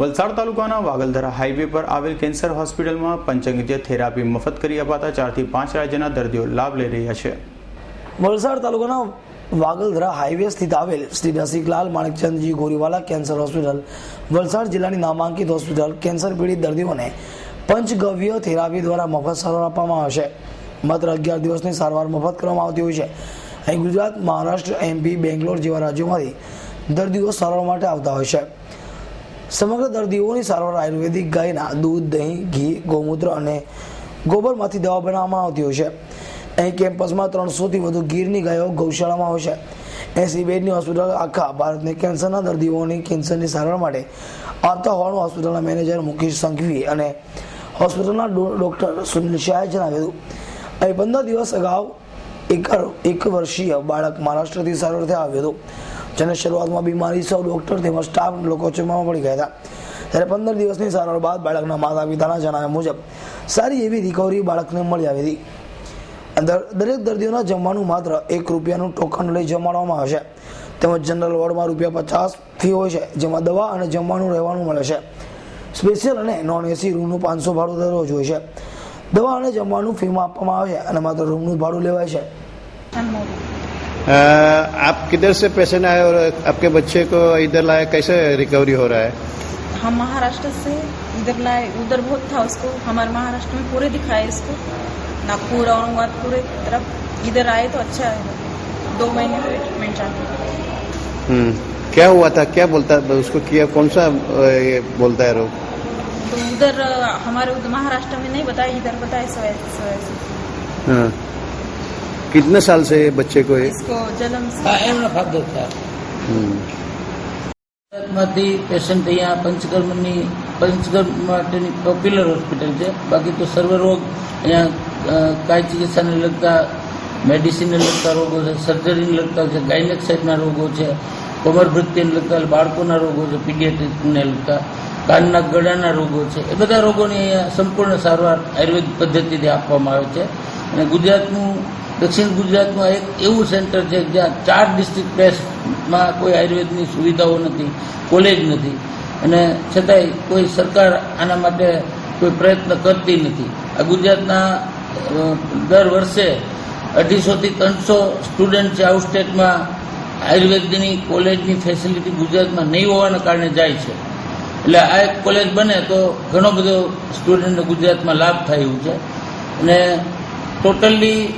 વલસાડ તાલુકાના વાગલધરા હાઈવે પર આવેલ કેન્સર હોસ્પિટલમાં પંચંગીય થેરાપી મફત કરી અપાતા ચારથી પાંચ રાજ્યના દર્દીઓ લાભ લઈ રહ્યા છે. વલસાડ તાલુકાના વાગલધરા હાઈવે સ્થિત આવેલ શ્રી રસિકલાલ માણેકચંદજી ગોરીવાલા કેન્સર હોસ્પિટલ, વલસાડ જિલ્લાની નામાંકિત હોસ્પિટલ કેન્સર પીડિત દર્દીઓને પંચગવ્ય થેરાપી દ્વારા મફત સારવાર આપવામાં આવશે. માત્ર અગિયાર દિવસની સારવાર મફત કરવામાં આવતી હોય છે. અહીં ગુજરાત, મહારાષ્ટ્ર એમપી બેંગ્લોર જેવા રાજ્યોમાંથી દર્દીઓ સારવાર માટે આવતા હોય છે. સમગ્ર દર્દીઓની સારવાર આયુર્વેદિક ગાયના દૂધ, દહીં, ઘી, ગૌમૂત્ર અને ગોબરમાંથી દવા બનાવવામાં આવતી હોય છે. અહીં કેમ્પસમાં ત્રણસોથી વધુ ગીરની ગાયો ગૌશાળામાં હોય છે. એસી બેડની હોસ્પિટલ આખા ભારતને કેન્સરના દર્દીઓની કેન્સરની સારવાર માટે આવતા હોવાનું હોસ્પિટલના મેનેજર મુકેશ સંઘવી અને હોસ્પિટલના ડોક્ટર સુનિલ શાહે જણાવ્યું અહીં પંદર દિવસ અગાઉ એક એક વર્ષીય બાળક મહારાષ્ટ્રથી સારવાર થયા આવ્યું હતું. જેને શરૂઆતમાં બીમારી સૌ ડોક્ટર તેમજ સ્ટાફ લોકો ચૂમમાં પડી ગયા હતા. ત્યારે પંદર દિવસની સારવાર બાદ બાળકના માતા પિતાના જણાવ્યા મુજબ, સારી એવી રિકવરી બાળકને મળી આવી હતી. દરેક દર્દીઓના જમવાનું માત્ર એક રૂપિયાનું ટોકન લઈ જમાડવામાં આવશે તેમજ જનરલ વોર્ડમાં રૂપિયા પચાસ ફી હોય છે, જેમાં દવા અને જમવાનું રહેવાનું મળે છે. સ્પેશિયલ અને નોન એસી રૂમનું પાંચસો ભાડું દરરોજ હોય છે. દવા અને જમવાનું ફીમાં આપવામાં આવે છે અને માત્ર રૂમનું ભાડું લેવાય છે. आप किधर से पेशेंट आए और आपके बच्चे को इधर लाए? कैसे रिकवरी हो रहा है? हम महाराष्ट्र से इधर लाए उधर बहुत था उसको। हमारे महाराष्ट्र में पूरे दिखाए इसको। नागपुर औरंगाबाद पूरे तरफ़ इधर आए तो अच्छा है। दो महीने ट्रीटमेंट चालू। है। हम्म, क्या हुआ था? क्या बोलता उसको किया? कौन सा ये बोलता है रोग? तो उधर हमारे उधर महाराष्ट्र में नहीं बताया इधर बताया सो। ऐसे। कितने साल से ये बच्चे को ये इसको जन्म से હા એમનો ફાયદો થાય हम्म, માંથી પેશન્ટ અહીંયા પંચકર્મની પંચકર્મ માટેની પોપ્યુલર હોસ્પિટલ છે બાકી તો સર્વ રોગ અહીંયા અ, કાય ચિકિત્સાને લગતા મેડિસિનને લગતા રોગો છે સર્જરીને લગતા છે ગાયનેક સાઈડના રોગો છે કોમરભૃત્યને લગતા બાળકોના રોગો છે પીડિયાટ્રિકને લગતા કાનના ગળાના રોગો છે એ બધા રોગોની અહીંયા સંપૂર્ણ સારવાર આયુર્વેદ પદ્ધતિથી આપવામાં આવે છે અને ગુજરાતનું દક્ષિણ ગુજરાતમાં એક એવું સેન્ટર છે જ્યાં ચાર ડિસ્ટ્રિક્ટ પ્રેસમાં કોઈ આયુર્વેદની સુવિધાઓ નથી, કોલેજ નથી. અને છતાંય કોઈ સરકાર આના માટે કોઈ પ્રયત્ન કરતી નથી. આ ગુજરાતના દર વર્ષે અઢીસોથી ત્રણસો સ્ટુડન્ટ છે આઉટ આયુર્વેદની કોલેજની ફેસિલિટી ગુજરાતમાં નહીં હોવાના કારણે જાય છે. એટલે આ એક કોલેજ બને તો ઘણો બધો સ્ટુડન્ટને ગુજરાતમાં લાભ થાય એવું છે. અને ટોટલી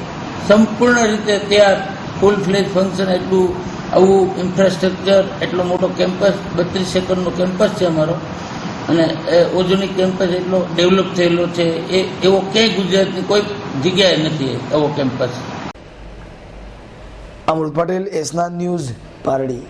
સંપૂર્ણ રીતે ત્યાં ફૂલ ફ્લેજ ફંક્શન એટલું, આવું ઇન્ફ્રાસ્ટ્રક્ચર એટલો મોટો કેમ્પસ બત્રીસ એકરનો કેમ્પસ છે અમારો. અને એ ઓઝોનિક કેમ્પસ એટલો ડેવલપ થયેલો છે. એ, એવો ક્યાંય ગુજરાતની કોઈ જગ્યાએ નથી એવો કેમ્પસ અમૃત પટેલ, એસના ન્યૂઝ પારડી.